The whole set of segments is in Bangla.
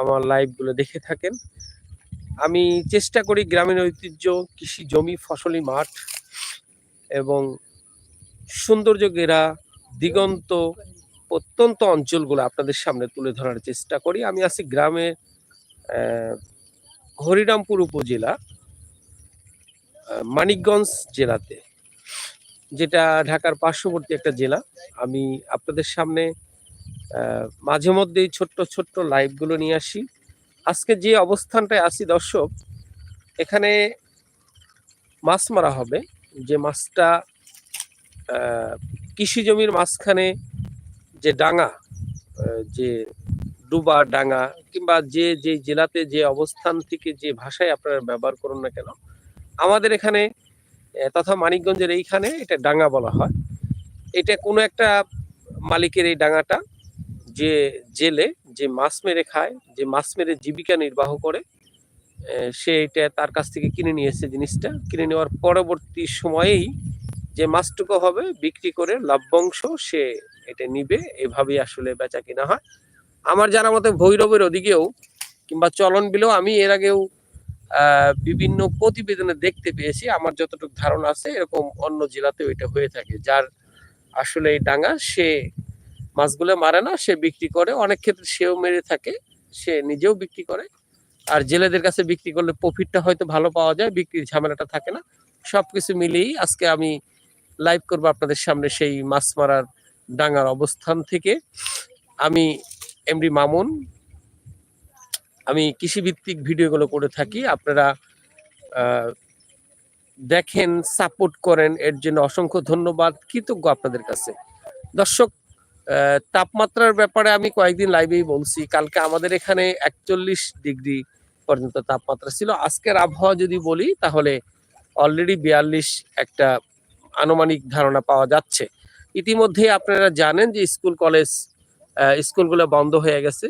আমার লাইভগুলো দেখে থাকেন। আমি চেষ্টা করি গ্রামীণ ঐতিহ্য, কৃষি জমি, ফসলি মাঠ এবং সৌন্দর্য ঘেরা, দিগন্ত প্রত্যন্ত অঞ্চলগুলো আপনাদের সামনে তুলে ধরার চেষ্টা করি। আমি আছি গ্রামে হরিরামপুর উপজেলা মানিকগঞ্জ জেলাতে, যেটা ঢাকার পার্শ্ববর্তী একটা জেলা। আমি আপনাদের সামনে মাঝে মধ্যেই ছোট্ট ছোট্ট লাইভগুলো নিয়ে আসি। আজকে যে অবস্থানটায় আছি দর্শক, এখানে মাছ মারা হবে। যে মাছটা কৃষি জমির মাঝখানে যে ডাঙা যে ডুবা ডাঙা, কিংবা যে যে জেলাতে যে অবস্থান থেকে যে ভাষায় আপনারা ব্যবহার করুন না কেন, আমাদের এখানে তথা মানিকগঞ্জের এইখানে এটা ডাঙা বলা হয়। এটা কোনো একটা মালিকের এই ডাঙাটা। যে জেলে যে মাছ মেরে খায়, যে মাছ মেরে জীবিকা নির্বাহ করে সে এটা তার কাছ থেকে কিনে নিয়েছে জিনিসটা। কিনে নেওয়ার পরবর্তী সময়েই যে মাছটুকু হবে, বিক্রি করে লাভ্যাংশ সে এটা নিবে। এভাবেই আসলে বেচা কিনা হয়। আমার জানা মতে ভৈরবের ওদিকেও কিংবা চলন বিলেও আমি এর আগেও বিভিন্ন প্রতিবেদনে দেখতে পেয়েছি। আমার যতটুকু ধারণা আছে, এরকম অন্য জেলাতেও এটা হয়ে থাকে। যার আসলে এই ডাঙা, সে মাছগুলো মারে না, সে বিক্রি করে। অনেক ক্ষেত্রে সেও মেরে থাকে, সে নিজেও বিক্রি করে। আর জেলেদের কাছে বিক্রি করলে প্রফিটটা হয়তো ভালো পাওয়া যায়, বিক্রির ঝামেলাটা থাকে না। সবকিছু মিলিয়েই আজকে আমি লাইভ করব আপনাদের সামনে সেই মাছ মারার ডাঙার অবস্থান থেকে। আমি এমডি মামুন। আমি কৃষিভিত্তিক ভিডিওগুলো করে থাকি। আপনারা দেখেন সাপোর্ট করেন। এর জন্য অসংখ্য ধন্যবাদ। কৃতজ্ঞ আপনাদের কাছে। দর্শক তাপমাত্রার ব্যাপারে আমি কয়েকদিন লাইভেই বলছি। কালকে আমাদের এখানে একচল্লিশ ডিগ্রি পর্যন্ত তাপমাত্রা ছিল। আজকের আবহাওয়া যদি বলি, তাহলে অলরেডি বিয়াল্লিশ একটা আনুমানিক ধারণা পাওয়া যাচ্ছে। ইতিমধ্যে আপনারা জানেন যে স্কুল কলেজ স্কুলগুলো বন্ধ হয়ে গেছে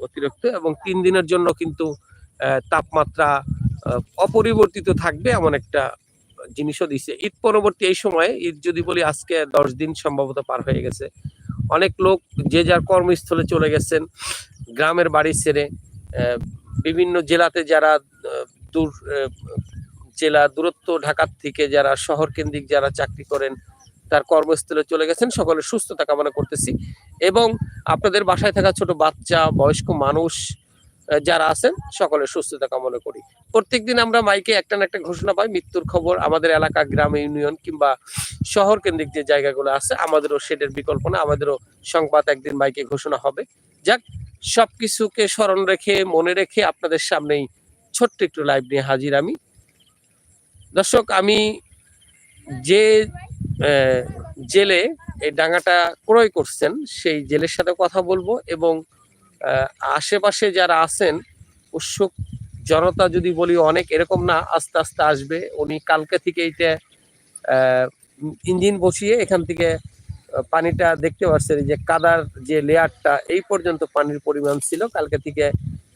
অতিরিক্ত এবং তিন দিনের জন্য কিন্তু তাপমাত্রা অপরিবর্তিত থাকবে এমন একটা জিনিসও দিছে। ঈদ পরবর্তী এই সময়ে, ঈদ যদি বলি, আজকে দশ দিন সম্ভবত পার হয়ে গেছে। অনেক লোক যে যার কর্মস্থলে চলে গেছেন, গ্রামের বাড়ি ছেড়ে বিভিন্ন জেলাতে যারা দূর জেলা দূরত্ব ঢাকার থেকে যারা শহর কেন্দ্রিক যারা চাকরি করেন, তার কর্মস্থলে চলে গেছেন। সকলে সুস্থতা কামনা করতেছি। এবং আপনাদের বাসায় থাকা ছোট বাচ্চা, বয়স্ক মানুষ যারা আছেন, সকলের সুস্থতা কামনা করি। প্রত্যেকদিন আমরা মাইকে একটা না একটা ঘোষণা পাই, মৃত্যুর খবর আমাদের এলাকা, গ্রাম ইউনিয়ন কিংবা শহর কেন্দ্রিক যে জায়গাগুলো আছে, আমাদেরও সেটার বিকল্প না, আমাদেরও সংবাদ একদিন মাইকে ঘোষণা হবে। যাক, সবকিছুকে স্মরণ রেখে, মনে রেখে আপনাদের সামনেই ছোট্ট একটু লাইভ নিয়ে হাজির আমি। দর্শক, আমি যে জেলে এই ডাঙাটা ক্রয় করছেন, সেই জেলের সাথে কথা বলব এবং আশেপাশে যারা আছেন, উৎসুক জনতা যদি বলি অনেক, এরকম না, আস্তে আস্তে আসবে। উনি কালকে থেকে এইটা ইঞ্জিন বসিয়ে এখান থেকে পানিটা দেখতে পাচ্ছেন যে কাদার যে লেয়ারটা, এই পর্যন্ত পানির পরিমাণ ছিল। কালকে থেকে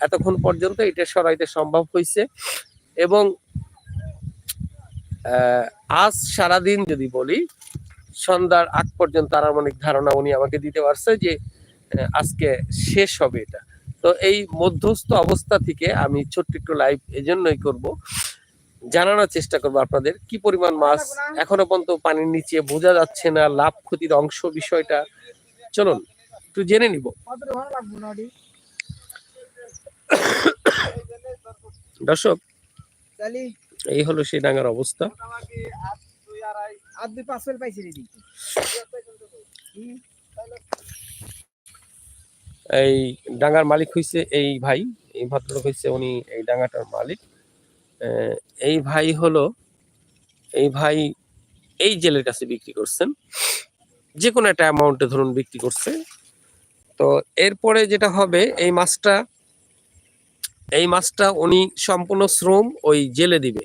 এতক্ষণ পর্যন্ত এটা সরাইতে সম্ভব হয়েছে এবং আজ সারাদিন যদি বলি, সন্ধ্যার আগ পর্যন্ত আনুমানিক ধারণা উনি আমাকে দিতে পারছে যে আজকে শেষ হবে এটা। তো এই মধ্যস্থ অবস্থা থেকে আমি ছোট্ট একটু লাইভ এজন্যই করব। জানানোর চেষ্টা করব আপনাদের, কি পরিমাণ মাছ এখনও পর্যন্ত পানির নিচে বোঝা যাচ্ছে না, লাভ ক্ষতির অংশ বিষয়টা। চলুন, একটু জেনে নিব। দর্শক, এই হলো সেই ডাঙ্গার অবস্থা। এই ডাঙ্গার মালিক হয়েছে এই ভাই, এই ভদ্রলোক হয়েছে উনি এই ডাঙ্গাটার মালিক। এই ভাই হলো, এই ভাই এই জেলের কাছে বিক্রি করছেন। যে কোনো একটা অ্যামাউন্টে ধরুন বিক্রি করছে। তো এরপরে যেটা হবে, এই মাছটা এই মাছটা উনি সম্পূর্ণ শ্রম ওই জেলে দিবে।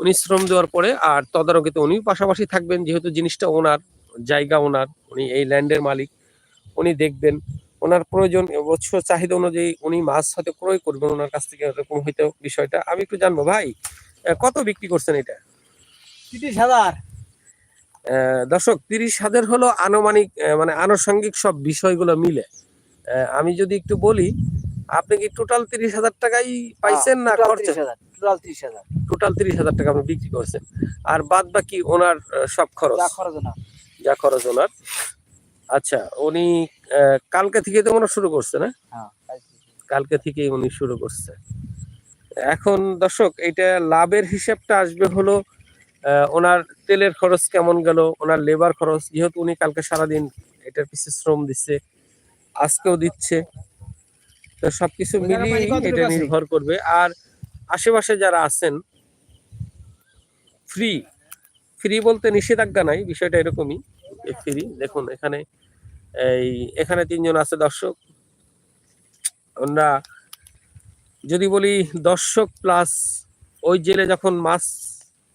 উনি শ্রম দেওয়ার পরে আর তদারকিতে উনি পাশাপাশি থাকবেন, যেহেতু জিনিসটা ওনার, জায়গা ওনার, উনি এই ল্যান্ডের মালিক। উনি দেখবেন ওনার প্রয়োজন উৎস চাহিদা অনুযায়ী উনি মাছ হয়তো ক্রয় করবেন ওনার কাছ থেকে এরকম হয়তো বিষয়টা। আমি একটু জানব ভাই কত বিক্রি করছেন এটা? তিরিশ হাজার। দর্শক তিরিশ হাজার হলো আনুমানিক মানে আনুষঙ্গিক সব বিষয়গুলো মিলে। আমি যদি একটু বলি আপনি কি টোটাল তিরিশ হাজার টাকাই পাইছেন না খরচা টোটাল ত্রিশ হাজার টোটাল তিরিশ হাজার। টাকা আপনি বিক্রি করছেন। আর বাদ বাকি ওনার সব খরচ? খরচ যা খরচ ওনার। আচ্ছা উনি কালকে থেকে তো মনে শুরু করছে না? হ্যাঁ কালকে থেকেই। উনি শুরু করছে। এখন দর্শক এটা লাভের হিসাবটা আসবে হলো ওনার তেলের খরচ কেমন গেল ওনার লেবার খরচ যেহেতু উনি কালকে সারাদিন এটার পিছে শ্রম দিচ্ছে আজকেও দিচ্ছে তো সবকিছু মিলিয়ে এটা নির্ভর করবে। আর আশেপাশে যারা আছেন ফ্রি ফ্রি বলতে নিষেধাজ্ঞা নাই বিষয়টা এরকমই ফ্রি দেখুন এখানে এই এখানে তিনজন আছে দর্শক। আমরা যদি বলি দর্শক প্লাস ওই জেলে যখন মাছ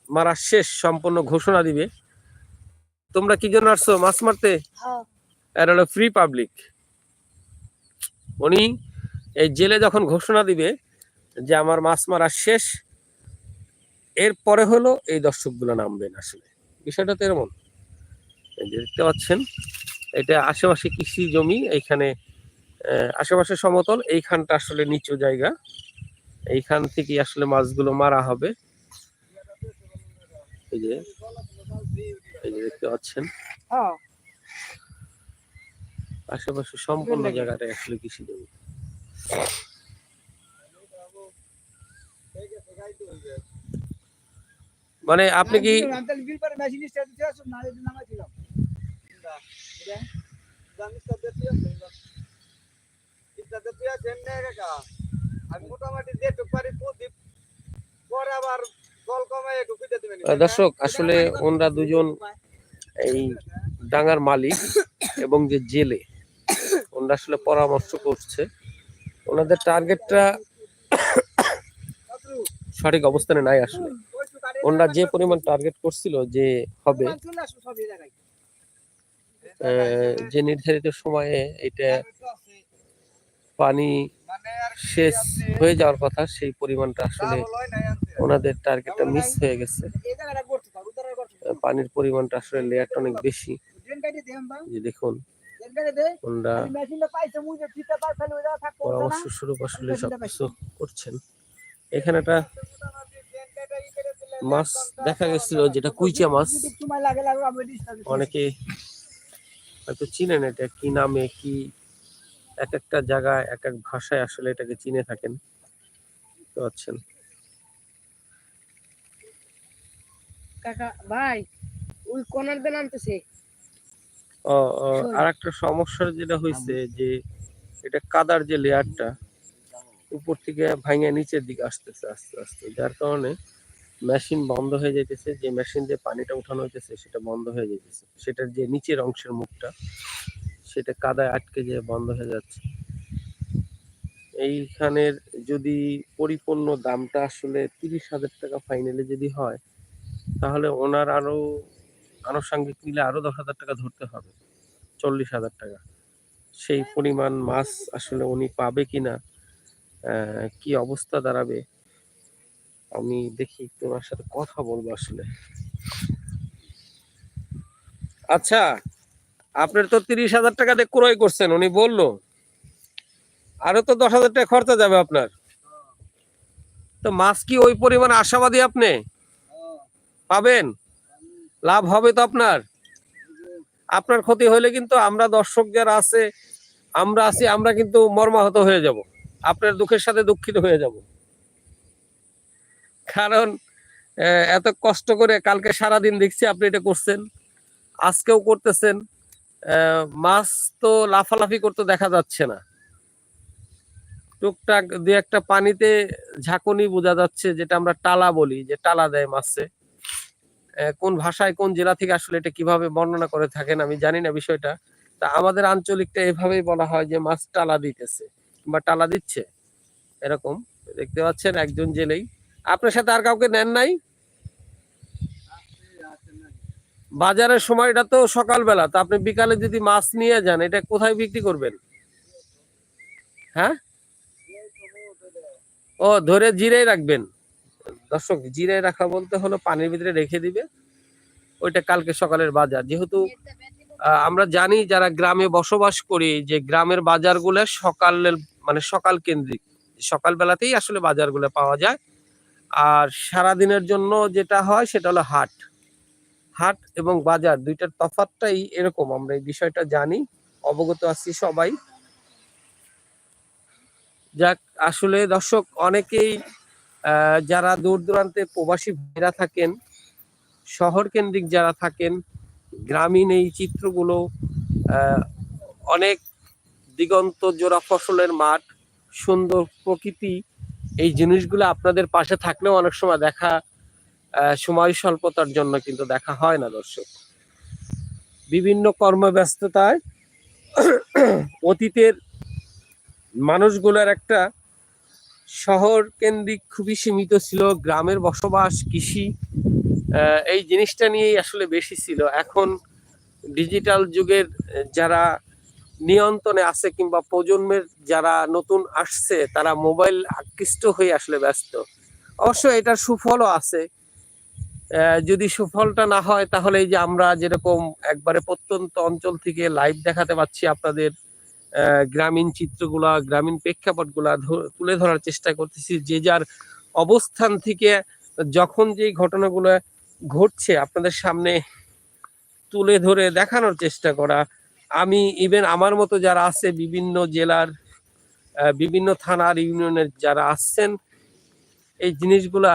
মারা শেষ সম্পূর্ণ ঘোষণা দিবে তোমরা কি জন্য আসছো মাছ মারতে? এর হলো ফ্রি পাবলিক উনি এই জেলে যখন ঘোষণা দিবে যে আমার মাছ মারা শেষ এরপরে হলো এই দর্শকগুলো নামবেন আসলে। বিষয়টা তো এরকম। দেখতে পাচ্ছেন এটা আশেপাশে কৃষি জমি এইখানে আশেপাশে সমতল এইখানটা আসলে নিচু জায়গা। এইখান থেকে আসলে মাছগুলো মারা হবে। এই যে এই যে দেখতে পাচ্ছেন। হ্যাঁ। আশেপাশে সম্পূর্ণ জায়গাটা আসলে কৃষি জমি। মানে আপনি কি দর্শক, আসলে ওনরা দুজন এই ডাঙ্গার মালিক এবং যে জেলে, ওনারা আসলে পরামর্শ করছে। ওনাদের টার্গেটটা সঠিক অবস্থানে নাই আসলে। ওনারা যে পরিমাণ টার্গেট করছিল যে হবে চলে আসো সব এই জায়গায় আহ, যে নির্ধারিত সময়ে এটা পানি শেষ হয়ে যাওয়ার কথা, সেই পরিমাণটা আসলে ওনাদের টার্গেটটা মিস হয়ে গেছে পানির পরিমাণটা আসলে লেয়ারটা অনেক বেশি দেখুন, ওনারা। পরামর্শ স্বরূপ আসলে সবকিছু করছেন এখানে একটা মাছ দেখা গেছিল, যেটা কুইচা মাছ। অনেকে হয়তো চিনেন এটা কি নামে কি এক একটা জায়গায় এক এক ভাষায় আসলে এটাকে চিনে থাকেন। বুঝতে পারছেন? কাকা ভাই ওই কোনার দিয়ে নামতেছে। আর একটা সমস্যা যেটা হয়েছে যে এটা কাদার যে লেয়ারটা উপর থেকে ভাঙে নিচের দিকে আসতেছে আস্তে আস্তে। যার কারণে মেশিন বন্ধ হয়ে যাইতেছে, যে মেশিন দিয়ে পানিটা উঠানো হইতেছে, সেটা বন্ধ হয়ে যেতেছে সেটার যে নিচের অংশের মুখটা, সেটা কাদায় আটকে যেয়ে বন্ধ হয়ে যাচ্ছে। এইখানের যদি পরিপূর্ণ দামটা আসলে তিরিশ হাজার টাকা ফাইনালে যদি হয়, তাহলে ওনার আরও আনুষঙ্গিক মিলে আরও দশ হাজার টাকা ধরতে হবে, চল্লিশ হাজার টাকা। সেই পরিমাণ মাছ আসলে উনি পাবে কি না কি অবস্থা দাঁড়াবে আমি দেখি ওনার সাথে কথা বলব আসলে। আচ্ছা আপনার তো তিরিশ হাজার টাকা দিয়ে ক্রয় করছেন, উনি বলল। আরও তো দশ হাজার টাকা খরচা যাবে আপনার। তো মাছ কি ওই পরিমাণে আশাবাদী আপনি? পাবেন? লাভ হবে তো আপনার। আপনার ক্ষতি হলে কিন্তু আমরা দর্শক যারা আছে, আমরা আছি, আমরা কিন্তু মর্মাহত হয়ে যাব। আপনার দুঃখের সাথে দুঃখিত হয়ে যাব। কারণ এত কষ্ট করে কালকে সারা দিন দেখছি আপনি এটা করছেন। আজকেও করতেছেন। মাছ তো লাফালাফি করতে দেখা যাচ্ছে না। টুকটাক দু একটা পানিতে ঝাঁকুনি বোঝা যাচ্ছে, যেটা আমরা টালা বলি, যে টালা দেয় মাছে। কোন ভাষায় কোন জেলা থেকে আসলে এটা কীভাবে বর্ণনা করে থাকেন আমি জানি না বিষয়টা। তা আমাদের আঞ্চলিকটা এভাবেই বলা হয় যে মাছ টালা দিতেছে বা টালা দিচ্ছে। এরকম দেখতে পাচ্ছেন একজন জেলেই। আপনার সাথে আর কাউকে নেন নাই? বাজারের সময়টা তো সকালবেলা, তো আপনি বিকালে যদি মাছ নিয়ে যান, এটা কোথায় বিক্রি করবেন? হ্যাঁ? ও, ধরে জিরেই রাখবেন। দর্শক, জিরাই রাখা বলতে হলো পানির ভিতরে রেখে দিবে। ওইটা কালকে সকালের বাজার। যেহেতু আমরা জানি যারা গ্রামে বসবাস করি, যে গ্রামের বাজারগুলো সকালের মানে সকাল কেন্দ্রিক। সকালবেলাতেই আসলে বাজারগুলো পাওয়া যায়। আর সারাদিনের জন্য যেটা হয় সেটা হলো হাট। হাট এবং বাজার দুইটার তফাৎটাই এরকম, আমরা এই বিষয়টা জানি, অবগত আছি সবাই। যাক, আসলে দর্শক, অনেকেই যারা দূর দূরান্তে প্রবাসী ভাইরা থাকেন শহর কেন্দ্রিক যারা থাকেন, গ্রামীণ এই চিত্রগুলো অনেক দিগন্ত জোড়া ফসলের মাঠ, সুন্দর প্রকৃতি এই জিনিসগুলো আপনাদের পাশে থাকলেও অনেক সময় দেখা সময় স্বল্পতার জন্য কিন্তু দেখা হয় না, দর্শক। বিভিন্ন কর্মব্যস্ততায় অতীতের মানুষগুলোর একটা শহর কেন্দ্রিক খুবই সীমিত ছিল, গ্রামের বসবাস, কৃষি এই জিনিসটা নিয়েই আসলে বেশি ছিল। এখন ডিজিটাল যুগের যারা নিয়ন্ত্রণে আছে কিংবা প্রজন্মের যারা নতুন আসছে, তারা মোবাইল আকৃষ্ট হয়ে আসলে ব্যস্ত। অবশ্য এটার সুফলও আছে। যদি সুফলটা না হয়, তাহলে এই যে আমরা যেরকম একবারে প্রত্যন্ত অঞ্চল থেকে লাইভ দেখাতে পাচ্ছি আপনাদের গ্রামীণ চিত্রগুলা, গ্রামীণ প্রেক্ষাপটগুলা তুলে ধরার চেষ্টা করতেছি। যে যার অবস্থান থেকে যখন যেই ঘটনাগুলো ঘটছে, আপনাদের সামনে তুলে ধরে দেখানোর চেষ্টা করা আমি ইভেন আমার মতো যারা আছে বিভিন্ন জেলার বিভিন্ন থানার ইউনিয়নের যারা আসছেন, এই জিনিসগুলা,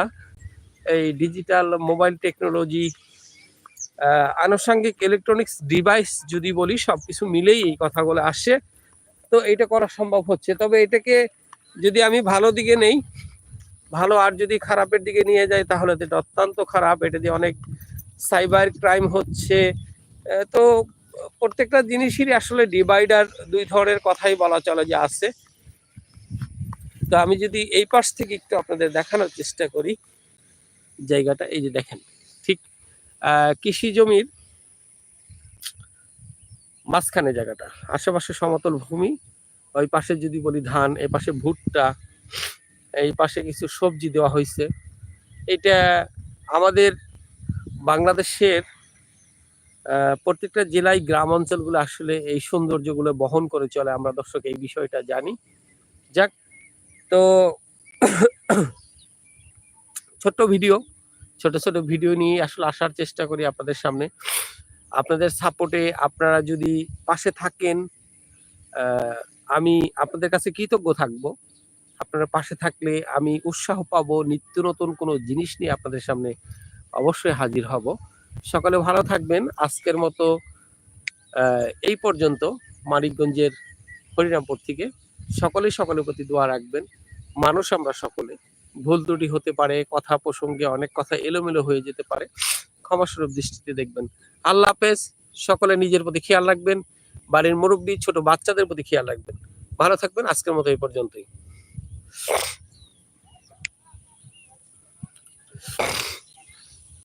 এই ডিজিটাল মোবাইল টেকনোলজি আনুষঙ্গিক ইলেকট্রনিক্স ডিভাইস যদি বলি সব কিছু মিলেই এই কথাগুলো আসে। তো এটা করা সম্ভব হচ্ছে। তবে এটাকে যদি আমি ভালো দিকে নেই, ভালো আর যদি খারাপের দিকে নিয়ে যাই, তাহলে তো এটা অত্যন্ত খারাপ। এটা দিয়ে অনেক সাইবার ক্রাইম হচ্ছে। তো প্রত্যেকটা জিনিসেরই আসলে ডিভাইডার দুই ধরনের কথাই বলা চলে যে আছে। তো আমি যদি এই পাশ থেকে একটু আপনাদের দেখানোর চেষ্টা করি। জায়গাটা, এই যে দেখেন, ঠিক কৃষি জমির মাঝখানে জায়গাটা। আশেপাশে সমতল ভূমি, ওই পাশে যদি বলি ধান, এই পাশে ভুট্টা, এই পাশে কিছু সবজি দেওয়া হয়েছে। এটা আমাদের বাংলাদেশের প্রত্যেকটা জেলায় গ্রাম অঞ্চলগুলো আসলে এই সৌন্দর্যগুলো বহন করে চলে। আমরা দর্শক এই বিষয়টা জানি। যাক, তো ছোট্ট ভিডিও। ছোট ছোট ভিডিও নিয়ে আসলে আসার চেষ্টা করি আপনাদের সামনে। আপনাদের সাপোর্টে আপনারা যদি পাশে থাকেন আমি আপনাদের কাছে কৃতজ্ঞ থাকব। আপনারা পাশে থাকলে আমি উৎসাহ পাবো। নিত্য নতুন কোনো জিনিস নিয়ে আপনাদের সামনে অবশ্যই হাজির হব। সকালে ভালো থাকবেন। আজকের মতো এই পর্যন্ত মানিকগঞ্জের হরিরামপুর থেকে সকলেই সকলের প্রতি দোয়া রাখবেন। মানুষ আমরা সকলে। ভুল ত্রুটি হতে পারে, কথা প্রসঙ্গে অনেক কথা এলোমেলো হয়ে যেতে পারে। ক্ষমাস্বরূপ দৃষ্টিতে দেখবেন। আল্লাহ হাফেজ, সকলে নিজের প্রতি খেয়াল রাখবেন। বাড়ির মুরব্বী, ছোট বাচ্চাদের প্রতি খেয়াল রাখবেন। ভালো থাকবেন, আজকের মতো এই পর্যন্তই।